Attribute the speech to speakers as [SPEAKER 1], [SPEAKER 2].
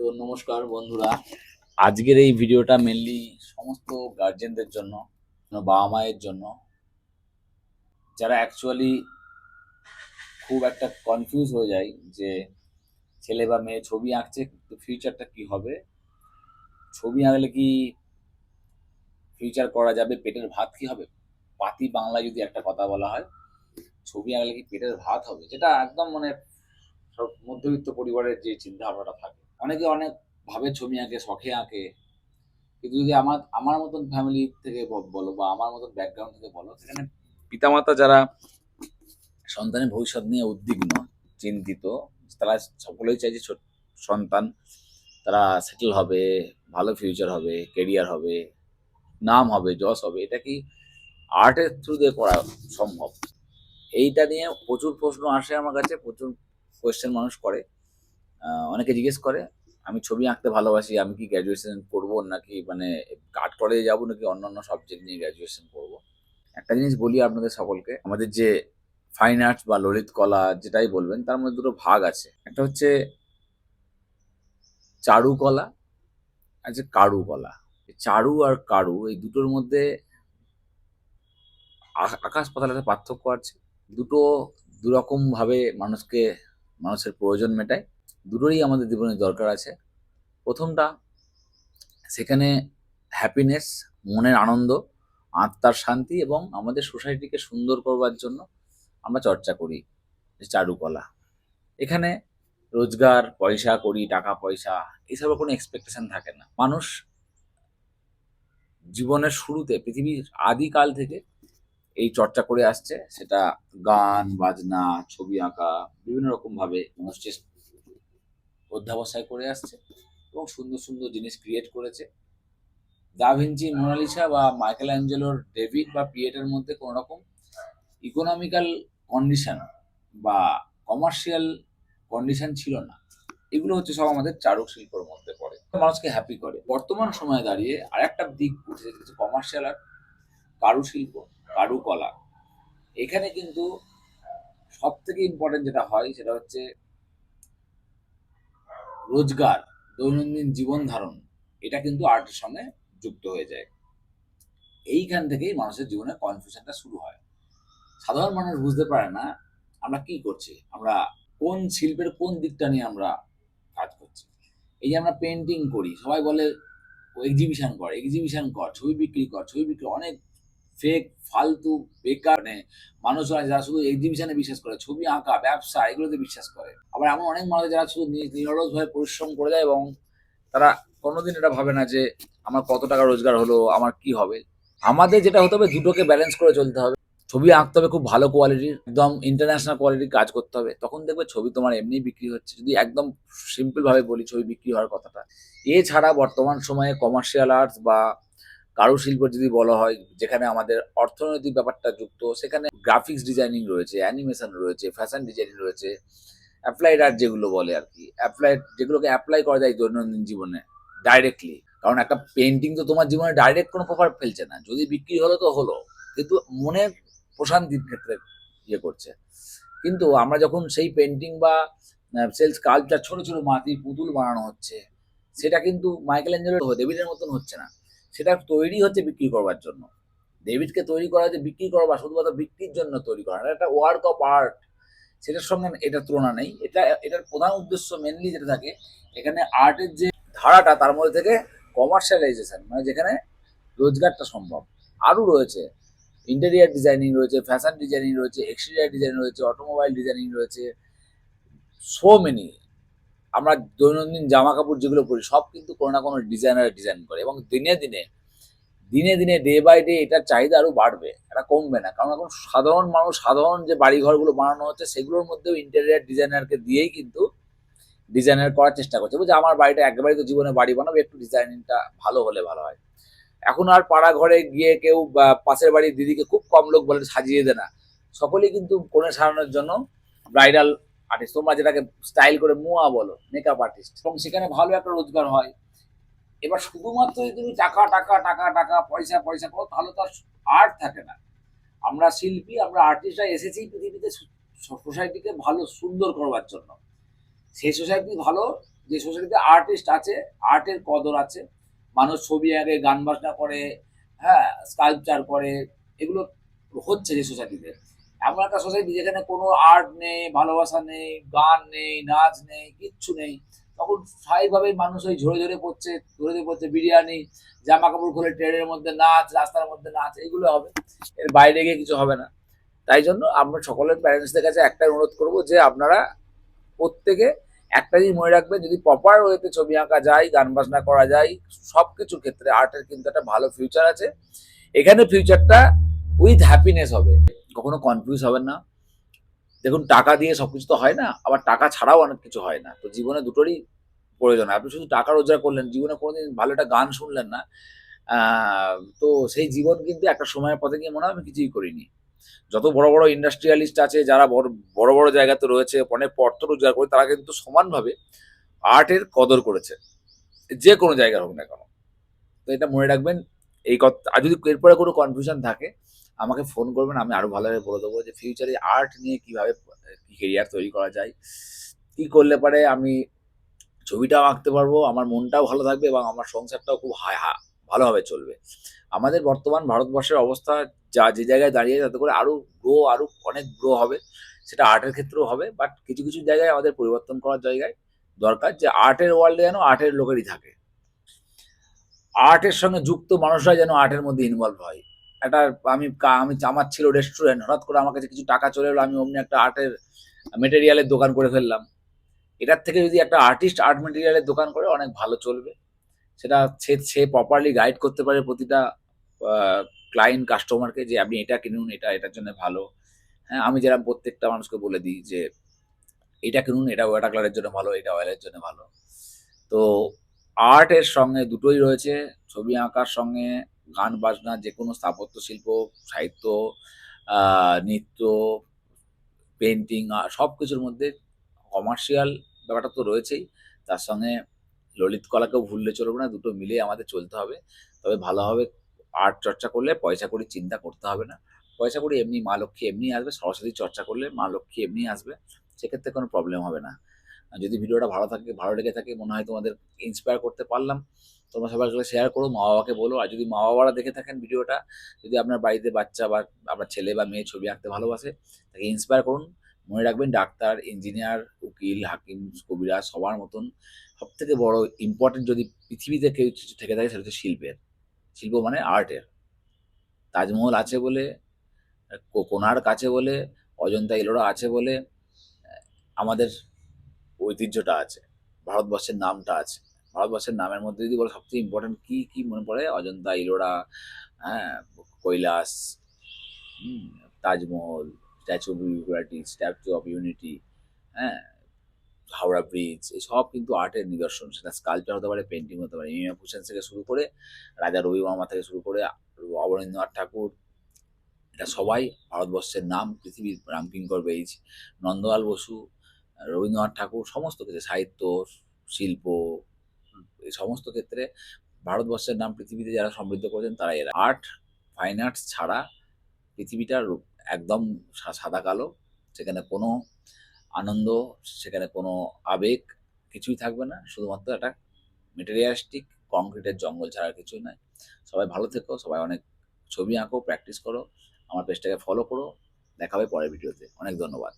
[SPEAKER 1] তো নমস্কার বন্ধুরা। আজকের এই ভিডিওটা মেনলি সমস্ত গার্জেনদের জন্য বাবা মায়ের জন্য। যারা অ্যাকচুয়ালি খুব একটা কনফিউজ হয়ে যায় যে ছেলে বা মেয়ে ছবি আঁকছে তো ফিউচারটা কি হবে? ছবি আঁকলে কি ফিউচার করা যাবে? পেটের ভাত কি হবে? পাতি বাংলায় যদি একটা কথা বলা হয়, ছবি আঁকলে কি পেটের ভাত হবে? যেটা একদম মানে সব মধ্যবিত্ত পরিবারের যে চিন্তা ভাবনাটা থাকে। অনেকে অনেক ভাবে ছবি আঁকে, শখে আঁকে। কিন্তু যদি আমার আমার মতন ফ্যামিলি থেকে বলো বা আমার মতন ব্যাকগ্রাউন্ড থেকে বলো, সেখানে পিতামাতা যারা সন্তানের ভবিষ্যৎ নিয়ে উদ্বিগ্ন, চিন্তিত, তারা সকলেই চাই যে ছোট- সন্তান তারা সেটেল হবে, ভালো ফিউচার হবে কেরিয়ার হবে, নাম হবে, যশ হবে। এটা কি আর্টের থ্রু দিয়ে করা সম্ভব? এইটা নিয়ে প্রচুর প্রশ্ন আসে আমার কাছে, প্রচুর কোয়েশ্চেন মানুষ করে। অনেকে জিজ্ঞেস করে, আমি ছবি আঁকতে ভালোবাসি, আমি কি গ্র্যাজুয়েশন করব নাকি মানে আর্ট কলেজে যাব নাকি অন্যান্য সাবজেক্ট নিয়ে গ্র্যাজুয়েশন করব? একটা জিনিস বলি আপনাদের সকলকে, আমাদের যে ফাইন আর্টস বা ললিত কলা যেটাই বলবেন, তার মধ্যে দুটো ভাগ আছে। একটা হচ্ছে চারুকলা আর যে কারুকলা চারু আর কারু, এই দুটোর মধ্যে আকাশ পাতাল একটা পার্থক্য আছে। দুটো দুরকম ভাবে মানুষকে, মানুষের প্রয়োজন মেটায়। দুটোরই আমাদের জীবনে দরকার আছে। প্রথমটা, সেখানে হ্যাপিনেস মনের আনন্দ, আত্মার শান্তি এবং আমাদের সোসাইটিকে সুন্দর করবার জন্য আমরা চর্চা করি চারুকলা। এখানে রোজগার, পয়সা করি, টাকা, পয়সা, এসবের কোনো এক্সপেকটেশন থাকে না। মানুষ জীবনের শুরুতে, পৃথিবীর আদিকাল থেকে এই চর্চা করে আসছে, সেটা গান, বাজনা, ছবি আঁকা, বিভিন্ন রকমভাবে মানুষ অধ্যাবসায় করে আসছে এবং সুন্দর সুন্দর জিনিস ক্রিয়েট করেছে। দা ভিঞ্চি মোনালিসা বা মাইকেল অ্যাঞ্জেলোর ডেভিড বা পিয়েটের মধ্যে কোনো রকম ইকোনমিক্যাল কন্ডিশন বা কমার্শিয়াল কন্ডিশন ছিল না। এগুলো হচ্ছে সব আমাদের চারক শিল্পের মধ্যে পড়ে। মানুষকে হ্যাপি করে। বর্তমান সময়ে দাঁড়িয়ে আর একটা দিক উঠে এসেছে কমার্শিয়াল আর কারুশিল্প, কারুকলা। এখানে কিন্তু সব থেকে ইম্পর্টেন্ট যেটা হয় সেটা হচ্ছে রোজগার, দৈনন্দিন জীবন ধারণ, এটা কিন্তু আর্টের সঙ্গে যুক্ত হয়ে যায়। এইখান থেকেই মানুষের জীবনে কনফিউশনটা শুরু হয়। সাধারণ মানুষ বুঝতে পারে না আমরা কি করছি, আমরা কোন শিল্পের কোন দিকটা নিয়ে আমরা কাজ করছি। এই যে আমরা পেন্টিং করি, সবাই বলে এক্সিবিশন কর এক্সিবিশন কর, ছবি বিক্রি কর, ছবি বিক্রি অনেক ফেক ফালতু, বেকার মানে মানুষ আছে যারা শুধু এক্সিবিশনে বিশ্বাস করে, ছবি আঁকা, ব্যবসা, এগুলোতে বিশ্বাস করে। আবার এমন অনেক মানুষ যারা শুধু নিরলসভাবে পরিশ্রম করে যায় এবং তারা কোনোদিন এটা ভাবে না যে, আমার কত টাকা রোজগার হলো, আমার কি হবে? আমাদের যেটা হতে হবে, দুটোকে ব্যালেন্স করে চলতে হবে। ছবি আঁকতে হবে খুব ভালো কোয়ালিটির একদম ইন্টারন্যাশনাল কোয়ালিটির কাজ করতে হবে। তখন দেখবে ছবি তোমার এমনি বিক্রি হচ্ছে। যদি একদম সিম্পলভাবে বলি, ছবি বিক্রি হওয়ার কথাটা। এছাড়া বর্তমান সময়ে কমার্শিয়াল আর্টস বা কারুশিল্প যদি বলা হয়, যেখানে আমাদের অর্থনৈতিক ব্যাপারটা যুক্ত, সেখানে গ্রাফিক্স ডিজাইনিং রয়েছে অ্যানিমেশন রয়েছে ফ্যাশন ডিজাইনিং রয়েছে অ্যাপ্লাইড আর্ট যেগুলো বলে আর কি। অ্যাপ্লাইড যেগুলোকে অ্যাপ্লাই করা যায় দৈনন্দিন জীবনে ডাইরেক্টলি কারণ একটা পেন্টিং তো তোমার জীবনে ডাইরেক্ট কোনো প্রভাব ফেলছে না। যদি বিক্রি হলো তো হলো। কিন্তু মনের প্রশান্তির ক্ষেত্রে ইয়ে করছে। কিন্তু আমরা যখন সেই পেন্টিং বা সেলস কালচার ছোট ছোট মাটির পুতুল বানানো হচ্ছে, সেটা কিন্তু মাইকেল অ্যাঞ্জেলো ডেভিডের মতন হচ্ছে না। সেটা তৈরি হচ্ছে বিক্রি করবার জন্য। ডেভিডকে তৈরি করা হচ্ছে বিক্রি করা বা শুধুমাত্র বিক্রির জন্য তৈরি করা। এটা ওয়ার্ক অফ আর্ট সেটার সঙ্গে এটা তুলনা নেই। এটা, এটার প্রধান উদ্দেশ্য মেনলি যেটা থাকে, এখানে আর্টের যে ধারাটা, তার মধ্যে থেকে কমার্শিয়ালাইজেশন মানে যেখানে রোজগারটা সম্ভব। আরও রয়েছে ইন্টেরিয়ার ডিজাইনিং রয়েছে ফ্যাশন ডিজাইনিং রয়েছে এক্সটেরিয়ার ডিজাইনিং রয়েছে অটোমোবাইল ডিজাইনিং রয়েছে সো মেনি আমরা দৈনন্দিন জামা কাপড় যেগুলো পরি, সব কিন্তু কোনো না কোনো ডিজাইনার ডিজাইন করে এবং দিনে দিনে দিনে দিনে ডে বাই ডে এটার চাহিদা আরও বাড়বে, এটা কমবে না। কারণ এখন সাধারণ মানুষ, সাধারণ যে বাড়িঘরগুলো বানানো হচ্ছে, সেগুলোর মধ্যেও ইন্টেরিয়ার ডিজাইনারকে দিয়েই কিন্তু ডিজাইনার করার চেষ্টা করছে। বলছে, আমার বাড়িটা একেবারেই তো জীবনে বাড়ি বানাবে, একটু ডিজাইনিংটা ভালো হলে ভালো হয়। এখন আর পাড়া ঘরে গিয়ে কেউ পাশের বাড়ির দিদিকে খুব কম লোক বলে সাজিয়ে দে না। সকলেই কিন্তু কোণে সারানোর জন্য ব্রাইডাল আর্টিস্ট তোমরা যেটাকে স্টাইল করে মুয়া বলো মেকআপ আর্টিস্ট এবং সেখানে ভালো একটা রোজগার হয়। এবার শুধুমাত্র তুমি টাকা টাকা টাকা টাকা, পয়সা পয়সা করো, তাহলে তো আর্ট থাকে না। আমরা শিল্পী, আমরা আর্টিস্টরা এসেছি পৃথিবীতে সোসাইটিকে ভালো, সুন্দর করবার জন্য। সেই সোসাইটি ভালো, যে সোসাইটিতে আর্টিস্ট আছে আর্টের কদর আছে। মানুষ ছবি আঁকে, গান বাজনা করে হ্যাঁ স্কাল্পচার করে, এগুলো হচ্ছে যে সোসাইটিতে এমন একটা সোসাইটি যেখানে কোনো আর্ট নেই, ভালোবাসা নেই, গান নেই, নাচ নেই, কিচ্ছু নেই। তখন স্বাভাবিকভাবেই মানুষ ওই ঝরে ঝরে পড়ছে, ঝরে ঝরে পড়ছে বিরিয়ানি জামা কাপড় খুলে ট্রেনের মধ্যে নাচ, রাস্তার মধ্যে নাচ এগুলো হবে। এর বাইরে গিয়ে কিছু হবে না। তাই জন্য আমরা সকলের প্যারেন্টসদের কাছে একটাই অনুরোধ করব যে আপনারা প্রত্যেকে একটা জিনিস মনে রাখবেন, যদি প্রপার ওয়েতে ছবি আঁকা যায়, গান বাজনা করা যায় সব কিছুর ক্ষেত্রে আর্টের কিন্তু একটা ভালো ফিউচার আছে। এখানে ফিউচারটা উইথ হ্যাপিনেস হবে। কখনো কনফিউজ হবেন না। দেখুন, টাকা দিয়ে সব কিছু তো হয় না, আবার টাকা ছাড়াও অনেক কিছু হয় না। তো জীবনে দুটোরই প্রয়োজন। আপনি শুধু টাকা রোজগার করলেন, জীবনে কোনোদিন ভালো একটা গান শুনলেন না তো সেই জীবন কিন্তু একটা সময়ের পথে গিয়ে মনে হয় আমি কিছুই করিনি। যত বড় বড় ইন্ডাস্ট্রিয়ালিস্ট আছে, যারা বড় বড় বড় জায়গাতে রয়েছে, অনেক অর্থ রোজগার করে, তারা কিন্তু সমানভাবে আর্টের কদর করেছে। যে কোনো জায়গার হোক না কেন। তো এটা মনে রাখবেন, এই কথা আর যদি এরপরে কোনো কনফিউশন থাকে আমাকে ফোন করবেন, আমি আরও ভালোভাবে বলে দেবো যে ফিউচারে আর্ট নিয়ে কীভাবে, কি কেরিয়ার তৈরি করা যায়, কি করলে পারে আমি ছবিটাও আঁকতে পারব, আমার মনটাও ভালো থাকবে এবং আমার সংসারটাও খুব হা হা, ভালোভাবে চলবে। আমাদের বর্তমান ভারতবর্ষের অবস্থা, যা, যে জায়গায় দাঁড়িয়ে তাতে করে আরও গ্রো আরও অনেক গ্রো হবে। সেটা আর্টের ক্ষেত্রেও হবে বাট কিছু কিছু জায়গায় আমাদের পরিবর্তন করার জায়গায় দরকার যে আর্টের ওয়ার্ল্ডে যেন আর্টের লোকেরই থাকে। আর্টের সঙ্গে যুক্ত মানুষরা যেন আর্টের মধ্যে ইনভলভ হয়। একটা আমি আমি আমার ছিল রেস্টুরেন্ট হঠাৎ করে আমার কাছে কিছু টাকা চলে এলো, আমি অমনি একটা আর্টের মেটেরিয়ালের দোকান করে ফেললাম। এটার থেকে যদি একটা আর্টিস্ট আর্ট মেটেরিয়ালের দোকান করে, অনেক ভালো চলবে। সেটা সে সে প্রপারলি গাইড করতে পারে প্রতিটা ক্লায়েন্ট কাস্টমারকে যে আপনি এটা কিনুন, এটা, এটার জন্য ভালো। হ্যাঁ আমি যেরকম প্রত্যেকটা মানুষকে বলে দিই যে, এটা কিনুন, এটা ওয়াটার কালারের জন্য ভালো, এটা অয়েলের জন্য ভালো। তো আর্টের সঙ্গে দুটোই রয়েছে, ছবি আঁকার সঙ্গে গান, বাজনা যে কোনো স্থাপত্য, শিল্প, সাহিত্য নৃত্য পেন্টিং সব কিছুর মধ্যে কমার্শিয়াল ব্যাপারটা তো রয়েছেই। তার সঙ্গে ললিত কলাকেও ভুললে চলবে না, দুটো মিলে আমাদের চলতে হবে। তবে ভালোভাবে আর্ট চর্চা করলে পয়সা করি চিন্তা করতে হবে না। পয়সা করি এমনি মা লক্ষ্মী এমনি আসবে, সরস্বতী চর্চা করলে মা লক্ষ্মী এমনি আসবে, সেক্ষেত্রে কোনো প্রবলেম হবে না। যদি ভিডিওটা ভালো থাকে, ভালো লেগে থাকে, মনে হয় তোমাদের ইন্সপায়ার করতে পারলাম। তোমরা সাথে শেয়ার করো মা বাবাকে বলো। আর যদি মা বাবারা দেখে থাকেন ভিডিওটা, যদি আপনার বাড়িতে বাচ্চা বা আপনার ছেলে বা মেয়ে ছবি আঁকতে ভালোবাসে, তাকে ইন্সপায়ার করুন। মনে রাখবেন ডাক্তার ইঞ্জিনিয়ার উকিল, হাকিম কবিরাজ সবার মতন সব থেকে বড় ইম্পর্টেন্ট যদি পৃথিবীতে কেউ থেকে থাকে, সেটা হচ্ছে শিল্পের। শিল্প মানে আর্টের তাজমহল আছে বলে কো- কোণার্ক আছে বলে, অজন্তা ইলোরা আছে বলে, আমাদের ঐতিহ্যটা আছে। ভারতবর্ষের নামটা আছে। ভারতবর্ষের নামের মধ্যে যদি বলো সবচেয়ে ইম্পর্টেন্ট কি কি মনে পড়ে? অজন্তা ইলোরা হ্যাঁ Kailash Taj Mahal Statue of Unity Statue of Unity হ্যাঁ হাওড়া ব্রিজ এই সব কিন্তু আর্টের নিদর্শন। সেটা স্কাল্পচার হতে পারে পেন্টিং হতে পারে। ইমিয়া ভূষণ থেকে শুরু করে, রাজা রবি বর্মা থেকে শুরু করে, অবনীন্দ্রনাথ ঠাকুর, এটা সবাই ভারতবর্ষের নাম, পৃথিবীর রামকিঙ্কর বেইজ নন্দলাল বসু, রবীন্দ্রনাথ ঠাকুর, সমস্ত কিছু, সাহিত্য, শিল্প সমস্ত ক্ষেত্রে ভারতবর্ষের নাম পৃথিবীতে যারা সমৃদ্ধ করেছেন তারা এরা। আর্ট ফাইন আর্টস ছাড়া পৃথিবীটা একদম সাদা কালো। সেখানে কোনো আনন্দ, সেখানে কোনো আবেগ কিছুই থাকবে না। শুধুমাত্র একটা মেটেরিয়ালিস্টিক কংক্রিটের জঙ্গল ছাড়া কিছুই নয়। সবাই ভালো থেকো, সবাই অনেক ছবি আঁকো প্র্যাকটিস করো। আমার পেজটাকে ফলো করো। দেখাবে পরের ভিডিওতে অনেক ধন্যবাদ।